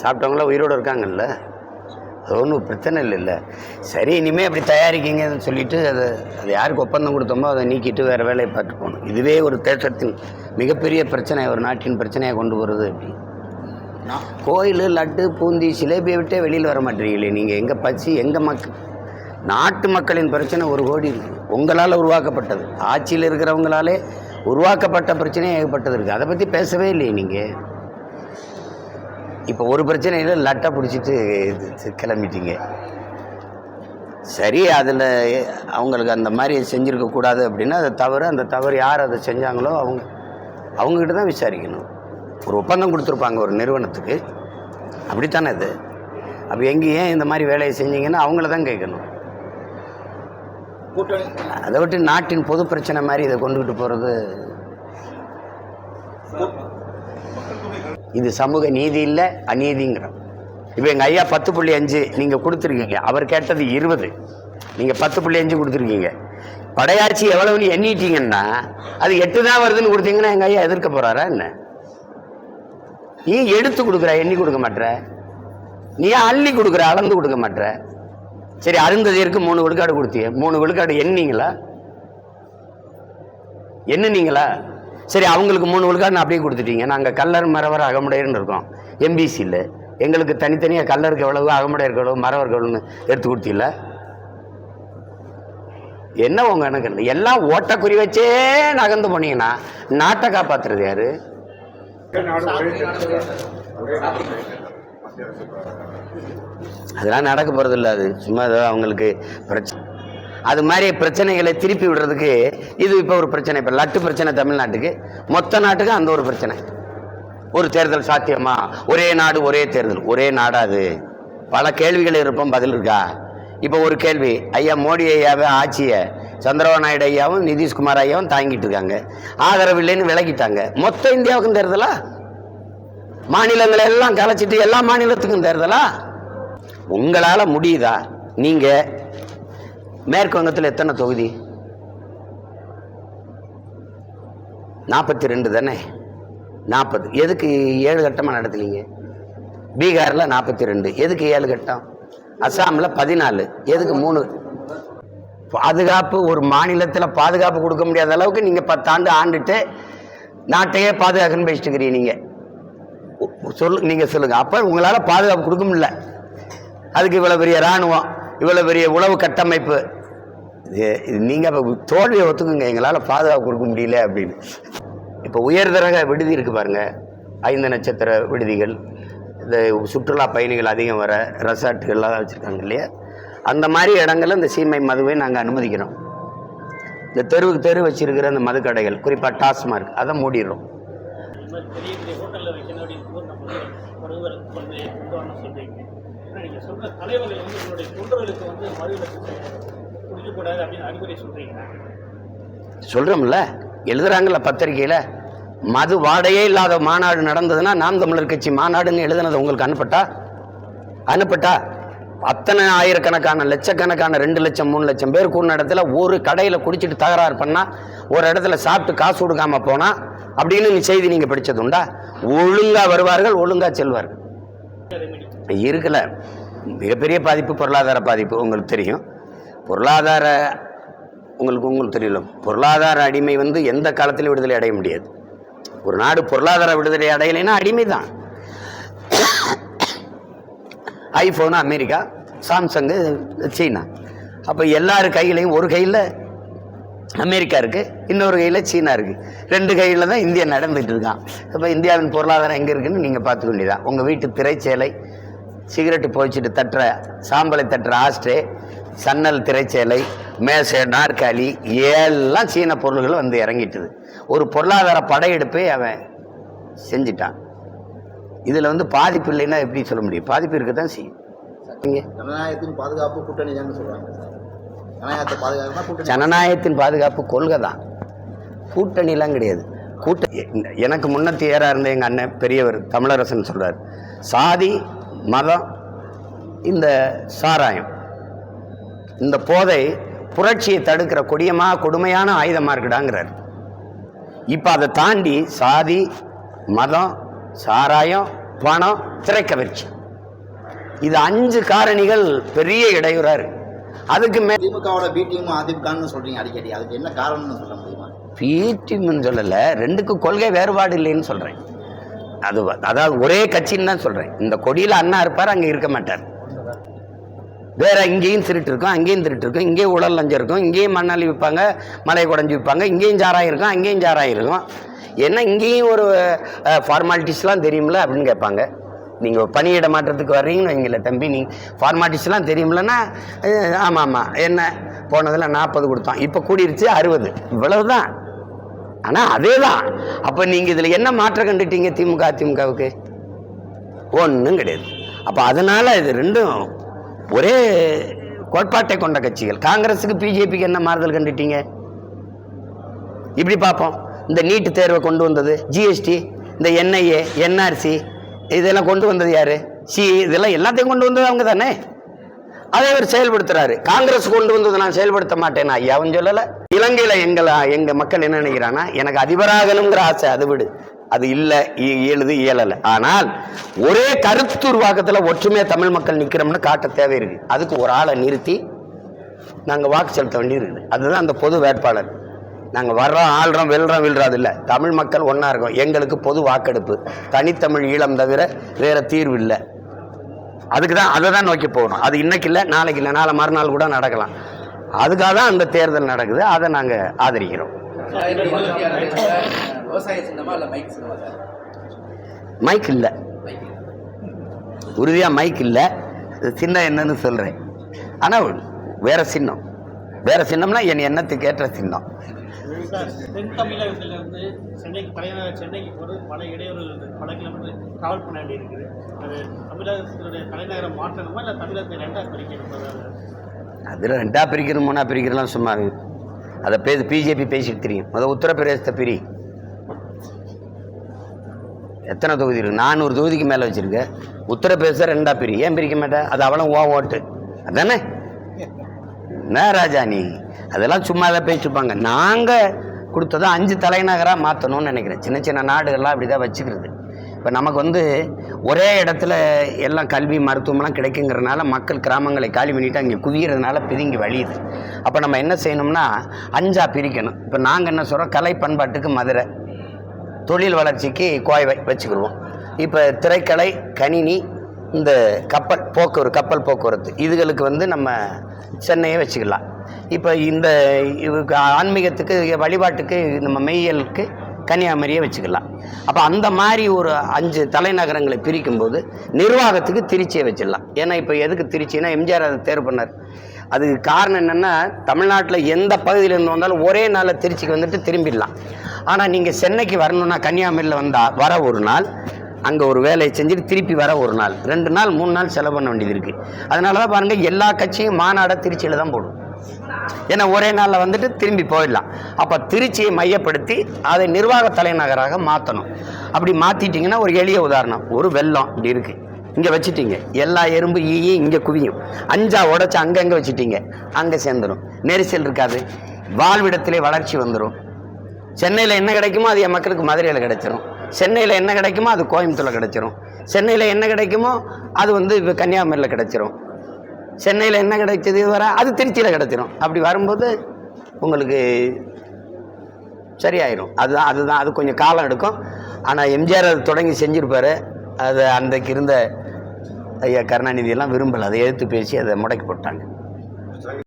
சாப்பிட்டவங்களாம் உயிரோடு இருக்காங்கல்ல? அது ஒன்றும் பிரச்சனை இல்லைல்ல சரி இனிமேல் அப்படி தயாரிக்கீங்கன்னு சொல்லிட்டு அதை அது யாருக்கு ஒப்பந்தம் கொடுத்தோமோ அதை நீக்கிட்டு வேறு வேலையை பார்த்து போகணும். இதுவே ஒரு தேசத்தின் மிகப்பெரிய பிரச்சனை ஒரு நாட்டின் பிரச்சனையை கொண்டு வருது அப்படி. நான் கோயில் லட்டு பூந்தி சிலேபியை விட்டே வெளியில் வர மாட்டீங்களே நீங்கள் எங்கள் பசி எங்கள் மக்கள் நாட்டு மக்களின் பிரச்சனை ஒரு கோடி இருக்குது உங்களால் உருவாக்கப்பட்டது. ஆட்சியில் இருக்கிறவங்களாலே உருவாக்கப்பட்ட பிரச்சனை ஏகப்பட்டது இருக்குது அதை பற்றி பேசவே இல்லையே நீங்கள் இப்போ ஒரு பிரச்சனையில் லட்டை பிடிச்சிட்டு இது கிளம்பிட்டீங்க. சரி அதில் அவங்களுக்கு அந்த மாதிரி செஞ்சுருக்க கூடாது அப்படின்னா அது தவறு. அந்த தவறு யார் அதை செஞ்சாங்களோ அவங்க அவங்கக்கிட்ட தான் விசாரிக்கணும். ஒரு ஒப்பந்தம் கொடுத்துருப்பாங்க ஒரு நிறுவனத்துக்கு. அப்படித்தானே இது? அப்போ எங்கே ஏன் இந்த மாதிரி வேலையை செஞ்சீங்கன்னா அவங்கள தான் கேட்கணும். அதை விட்டு நாட்டின் பொது பிரச்சனை மாதிரி இதை கொண்டுகிட்டு போகிறது இது சமூக நீதி இல்லை அநீதிங்கிறோம். இப்போ எங்கள் ஐயா பத்து புள்ளி அஞ்சு நீங்கள் கொடுத்துருக்கீங்க. அவர் கேட்டது இருபது. நீங்கள் பத்து புள்ளி அஞ்சு கொடுத்துருக்கீங்க. படையாட்சி எவ்வளவுன்னு எண்ணிட்டீங்கன்னா அது எட்டு தான் வருதுன்னு கொடுத்தீங்கன்னா எங்கள் ஐயா எதிர்க்க போகிறாரா என்ன? நீ எடுத்து கொடுக்குற எண்ணி கொடுக்க மாட்டேற நீ அள்ளி கொடுக்குற அளந்து கொடுக்க மாட்டேற சரி அருந்ததியருக்கு மூணு விழுக்காடு கொடுத்தீங்க மூணு விழுக்காடு எண்ணீங்களா எண்ணுனீங்களா? சரி அவங்களுக்கு மூணு விழுக்காடு அப்படியே கொடுத்துட்டீங்க. நாங்கள் கல்லர் மரவர் அகமுடையர்னு இருக்கோம். எம்பிசியில் எங்களுக்கு தனித்தனியாக கல்லருக்கு எவ்வளவு அகமுடையருக்கு எவ்வளவு மரவருக்கு எவ்வளவுன்னு எடுத்து கொடுத்தீங்கள என்ன உங்கள் எனக்கு இல்லை எல்லாம் ஓட்டக்குறி வச்சே நகர்ந்து போனீங்கன்னா நாட்டை காப்பாத்துறது யாரு? அதெல்லாம் நடக்க போகிறது இல்லை அது. சும்மா ஏதோ அவங்களுக்கு பிரச்சனை அது மாதிரி பிரச்சனைகளை திருப்பி விடுறதுக்கு இது இப்போ ஒரு பிரச்சனை. இப்போ லட்டு பிரச்சனை தமிழ்நாட்டுக்கு. மொத்த நாட்டுக்கு அந்த ஒரு பிரச்சனை. ஒரு தேர்தல் சாத்தியமா? ஒரே நாடு ஒரே தேர்தல். ஒரே நாடாது பல கேள்விகள் இருப்போம். பதில் இருக்கா? இப்போ ஒரு கேள்வி. ஐயா மோடி ஐயாவே ஆட்சியை சந்திரபாபு நாயுடு ஐயாவும் நிதிஷ்குமார் ஐயாவும் தாங்கிட்டு இருக்காங்க. ஆதரவு இல்லைன்னு விலகிட்டாங்க. மொத்த இந்தியாவுக்கும் தேர்தலா? மாநிலங்களை எல்லாம் கலைச்சிட்டு எல்லா மாநிலத்துக்கும் தேர்தலா? உங்களால் முடியுதா? நீங்கள் மேற்கு வங்கத்தில் எத்தனை தொகுதி? நாற்பத்தி ரெண்டு தானே? நாற்பது எதுக்கு ஏழு கட்டமாக நடத்துலீங்க பீகாரில் நாற்பத்தி ரெண்டு எதுக்கு ஏழு கட்டம்? அஸ்ஸாமில் பதினாலு. எதுக்கு மூணு? பாதுகாப்பு ஒரு மாநிலத்தில் பாதுகாப்பு கொடுக்க முடியாத அளவுக்கு நீங்கள் பத்தாண்டு ஆண்டுட்டு நாட்டையே பாதுகாக்கணும்னு பேசிட்டுக்கிறீங்க நீங்கள் சொல்லு நீங்கள் சொல்லுங்கள் அப்போ உங்களால் பாதுகாப்பு கொடுக்க முடியல. அதுக்கு இவ்வளோ பெரிய இராணுவம் இவ்வளோ பெரிய உளவு கட்டமைப்பு நீங்கள் அப்போ தோல்வியை ஒத்துக்குங்க எங்களால் பாதுகாப்பு கொடுக்க முடியல அப்படின்னு இப்போ உயர்தரக விடுதி இருக்குது பாருங்கள் ஐந்து நட்சத்திர விடுதிகள் இந்த சுற்றுலா பயணிகள் அதிகம் வர ரெசார்ட்டுகள்லாம் வச்சுருக்காங்க இல்லையா அந்த மாதிரி இடங்களில் இந்த சீமை மதுவை நாங்கள் அனுமதிக்கிறோம் இந்த தெருவுக்கு தெரு வச்சுருக்கிற அந்த மதுக்கடைகள் குறிப்பாக டாஸ்மார்க் அதை மூடிடுறோம் நீங்கள் தலைவர்கள் வந்து தொண்டர்களுக்கு வந்து குடிக்கக்கூடாது அப்படின்னு அறிவுரை சொல்கிறோம்ல எழுதுறாங்கல்ல பத்திரிக்கையில் மது வாடையே இல்லாத மாநாடு நடந்ததுன்னா நாம் தமிழர் கட்சி மாநாடுன்னு எழுதுனது உங்களுக்கு அனுப்பட்டா? அனுப்பட்டா? அத்தனை ஆயிரக்கணக்கான லட்சக்கணக்கான ரெண்டு லட்சம் மூணு லட்சம் பேர் கூடின இடத்துல ஒரு கடையில் குடிச்சிட்டு தகராறு பண்ணா ஒரு இடத்துல சாப்பிட்டு காசு கொடுக்காம போனா அப்படின்னு நீ செய்தி நீங்கள் படிச்சது உண்டா? ஒழுங்கா வருவார்கள் ஒழுங்கா செல்வார்கள். இருக்குல்ல மிகப்பெரிய பாதிப்பு பொருளாதார பாதிப்பு உங்களுக்கு தெரியும். பொருளாதார உங்களுக்கு உங்களுக்கு தெரியல பொருளாதார அடிமை வந்து எந்த காலத்திலும் விடுதலை அடைய முடியாது. ஒரு நாடு பொருளாதார விடுதலை அடையலைன்னா அடிமை தான் ஐஃபோனு அமெரிக்கா சாம்சங்கு சீனா. அப்போ எல்லார் கையிலையும் ஒரு கையில் அமெரிக்கா இருக்குது இன்னொரு கையில் சீனா இருக்குது ரெண்டு கையில் தான் இந்தியா நடந்துகிட்டு இருக்கான். அப்போ இந்தியாவின் பொருளாதாரம் எங்கே இருக்குன்னு நீங்கள் பார்த்துக்க வேண்டியதான் உங்கள் வீட்டு திரைச்சேலை சிகரெட்டு போய்ச்சிட்டு தட்டுற சாம்பலை தட்டுற ஆஸ்ட்ரே சன்னல் திரைச்சேலை மேசை நாற்காலி எல்லாம் சீன பொருள்கள் வந்து இறங்கிட்டுது. ஒரு பொருளாதார படையெடுப்பை அவன் செஞ்சிட்டான். இதில் வந்து பாதிப்பு இல்லைன்னா எப்படி சொல்ல முடியும்? பாதிப்பு இருக்க தான் செய்யும் ஜனநாயகத்தின் பாதுகாப்பு கூட்டணி ஜனநாயகத்தின் பாதுகாப்பு கொள்கை தான். கூட்டணிலாம் கிடையாது. கூட்ட எனக்கு முன்னத்தியராக இருந்த எங்கள் அண்ணன் பெரியவர் தமிழரசன் சொல்றார். சாதி மதம் இந்த சாராயம். இந்த போதை புரட்சியை தடுக்கிற கொடியமா கொடுமையான ஆயுதமாக இருக்குடாங்கிறார். இப்போ அதை தாண்டி சாதி மதம் சாராயம் பணம் திரைக்கவர்ச்சி இது அஞ்சு காரணிகள் பெரிய இடையூறா இருக்கு. அதுக்கு மே திமுகவோட பி டீம் அதிமுகன்னு சொல்றீங்க அடிக்கடி. அதுக்கு என்ன காரணம்னு சொல்ல முடியுமா? பிடிஎம்னு சொல்லலை ரெண்டுக்கும் கொள்கை வேறுபாடு இல்லைன்னு சொல்கிறேன் அது அதாவது ஒரே கட்சின்னு தான் சொல்கிறேன் இந்த கொடியில் அண்ணா இருப்பார் அங்கே இருக்க மாட்டார். வேற இங்கேயும் திருட்டு இருக்கும் அங்கேயும் திருட்டு இருக்கும். இங்கேயும் உடல் லஞ்சம் இருக்கும் இங்கேயும் மண்ணாளி விற்பாங்க மலை குடஞ்சி விற்பாங்க இங்கேயும் சாராயம் இருக்கும் அங்கேயும் சாராயம் இருக்கும். இங்கேயும் ஒரு ஃபார்மாலிட்டிஸ்லாம் தெரியுமில்ல அப்படின்னு கேட்பாங்க. நீங்கள் பணியிட மாற்றத்துக்கு வர்றீங்கன்னு வைங்கள தம்பி நீ ஃபார்மாலிட்டிஸ்லாம் தெரியும்லன்னா ஆமாம் ஆமாம் என்ன? போனதில் நாற்பது கொடுத்தோம். இப்போ கூடிருச்சு அறுபது. இவ்வளவு தான் ஆனால் அதே தான் அப்போ நீங்கள் இதில் என்ன மாற்றம் கண்டுட்டீங்க திமுக அதிமுகவுக்கு ஒன்றும் கிடையாது. அப்போ அதனால் இது ரெண்டும் ஒரே கோட்பாட்டை கொண்ட கட்சிகள். காங்கிரஸுக்கு பிஜேபிக்கு என்ன மாறுதல் கண்டுட்டீங்க? இப்படி பார்ப்போம். இந்த நீட்டு தேர்வை கொண்டு வந்தது ஜிஎஸ்டி இந்த என்ஐஏ என்ஆர்சி இதெல்லாம் கொண்டு வந்தது யார்? சி இதெல்லாம் எல்லாத்தையும் கொண்டு வந்தது அவங்க தானே? அதை அவர் செயல்படுத்துறாரு. காங்கிரஸ் கொண்டு வந்தது நான் செயல்படுத்த மாட்டேன் ஐயாவும் சொல்லலை. இலங்கையில் எங்களை எங்கள் மக்கள் என்ன நினைக்கிறான்னா எனக்கு அதிபராகணுங்கிற ஆசை அது விடு. அது இல்லை இயலுது இயலலை. ஆனால் ஒரே கருத்துருவாக்கத்துல ஒற்றுமையாக தமிழ் மக்கள் நிற்கிறோம்னு காட்ட தேவை இருக்குது அதுக்கு ஒரு ஆளை நிறுத்தி நாங்கள் வாக்கு செலுத்த வேண்டியிருக்குது அதுதான் அந்த பொது வேட்பாளர். நாங்கள் வர்றோம் ஆள்றோம் வெல்றோம் வில்றது இல்லை. தமிழ் மக்கள் ஒன்றா இருக்கோம். எங்களுக்கு பொது வாக்கெடுப்பு. தனித்தமிழ் ஈழம் தவிர வேறு தீர்வு இல்லை. அதுக்கு தான் அதை தான் நோக்கி போகணும். அது இன்றைக்கு இல்லை நாளைக்கு இல்லை. நாளை மறுநாள் கூட நடக்கலாம். அதுக்காக தான் அந்த தேர்தல் நடக்குது. அதை நாங்கள் ஆதரிக்கிறோம். விவசாய சின்னமா இல்ல மைக் சின்னமா சார் மைக் இல்லை. உறுதியாக மைக் இல்லை. சின்னம் என்னன்னு சொல்கிறேன் ஆனால் வேற சின்னம். வேற சின்னம்னா என் எண்ணத்துக்கு ஏற்ற சின்னம். சார் தென் தமிழகத்துல இருந்து சென்னைக்கு தலைநகர் சென்னைக்கு போகிறது பல இடையூறுகள் இருக்குது பல கிலோமீட்டர் ட்ராவல் பண்ண வேண்டி இருக்குது அது தமிழகத்தினுடைய தலைநகரம் மாற்றணுமா இல்லை தமிழகத்தை ரெண்டாக பிரிக்கணுமா? அதில் ரெண்டா பிரிக்கணும் மூணா பிரிக்கிறலாம் சும்மா அதை பேச பிஜேபி பேசிட்டு தெரியும். முதல் உத்தரப்பிரதேசத்தை பிரி. எத்தனை தொகுதி இருக்குது நானூறு தொகுதிக்கு மேலே வச்சுருக்கு. உத்தரப்பிரதேசம் ரெண்டா பிரி. ஏன் பிரிக்க மாட்டேன் அது அவளும் ஓ ஓட்டு. அதானே? என்ன ராஜா நீ? அதெல்லாம் சும்மா தான் பேசிப்பாங்க. நாங்கள் கொடுத்ததை அஞ்சு தலைநகராக மாற்றணும்னு நினைக்கிறேன். சின்ன சின்ன நாடுகள்லாம் அப்படி தான் வச்சுக்கிறது. இப்போ நமக்கு வந்து ஒரே இடத்துல எல்லாம் கல்வி மருத்துவம்லாம் கிடைக்குங்கிறனால மக்கள் கிராமங்களை காலி பண்ணிவிட்டு அங்கே குவியறதுனால பிதுங்கி வழியுது. அப்போ நம்ம என்ன செய்யணும்னா அஞ்சாக பிரிக்கணும். இப்போ நாங்கள் என்ன சொல்கிறோம் கலை பண்பாட்டுக்கு மதுரை. தொழில் வளர்ச்சிக்கு கோவை வச்சுக்கிடுவோம். இப்போ திரைக்கலை கணினி இந்த கப்பல் போக்குவரத்து கப்பல் போக்குவரத்து இதுகளுக்கு வந்து நம்ம சென்னையை வச்சுக்கலாம் இப்போ இந்த ஆன்மீகத்துக்கு வழிபாட்டுக்கு நம்ம மெய்யலுக்கு கன்னியாகுமரியை வச்சுக்கலாம் அப்போ அந்த மாதிரி ஒரு அஞ்சு தலைநகரங்களை பிரிக்கும்போது நிர்வாகத்துக்கு திருச்சியை வச்சிடலாம். ஏன்னா இப்போ எதுக்கு திருச்சின்னா எம்ஜிஆர் அதை தேர்வு பண்ணார். அதுக்கு காரணம் என்னென்னா தமிழ்நாட்டில் எந்த பகுதியிலேருந்து வந்தாலும் ஒரே நாளில் திருச்சிக்கு வந்துட்டு திரும்பிடலாம். ஆனால் நீங்கள் சென்னைக்கு வரணும்னா கன்னியாகுமரியில் வந்தால் வர ஒரு நாள் அங்கே ஒரு வேலையை செஞ்சுட்டு திருப்பி வர ஒரு நாள் ரெண்டு நாள் மூணு நாள் செலவு பண்ண வேண்டியது இருக்குது அதனால தான் பாருங்கள் எல்லா கட்சியும் மாநாடை திருச்சியில் தான் போடும். ஏன்னா ஒரே நாளில் வந்துட்டு திரும்பி போயிடலாம். அப்போ திருச்சியை மையப்படுத்தி அதை நிர்வாக தலைநகராக மாற்றணும் அப்படி மாற்றிட்டிங்கன்னா ஒரு எளிய உதாரணம் ஒரு வெள்ளம் இப்படி இருக்குது இங்கே வச்சுட்டீங்க. எல்லா எறும்பு ஈயும் இங்கே குவியும். அஞ்சா உடச்சி அங்கங்கே வச்சுட்டீங்க. அங்கே சேர்ந்துடும் நெரிசல் இருக்காது. வாழ்விடத்திலே வளர்ச்சி வந்துடும் சென்னையில் என்ன கிடைக்குமோ அது என் மக்களுக்கு மதுரையில் கிடைச்சிரும். சென்னையில் என்ன கிடைக்குமோ அது கோயம்புத்தூரில் கிடைச்சிரும். சென்னையில் என்ன கிடைக்குமோ அது வந்து இப்போ கன்னியாகுமரியில் கிடைச்சிரும். சென்னையில் என்ன கிடைச்சது வர? அது திருச்சியில் கிடைச்சிரும். அப்படி வரும்போது உங்களுக்கு சரியாயிரும். அதுதான் அதுதான் அது கொஞ்சம் காலம் எடுக்கும். ஆனால் எம்ஜிஆர் அது தொடங்கி செஞ்சுருப்பார். அது அன்றைக்கு இருந்த ஐயா கருணாநிதியெல்லாம் விரும்பலை. அதை எதிர்த்து பேசி அதை முடக்கி போட்டாங்க.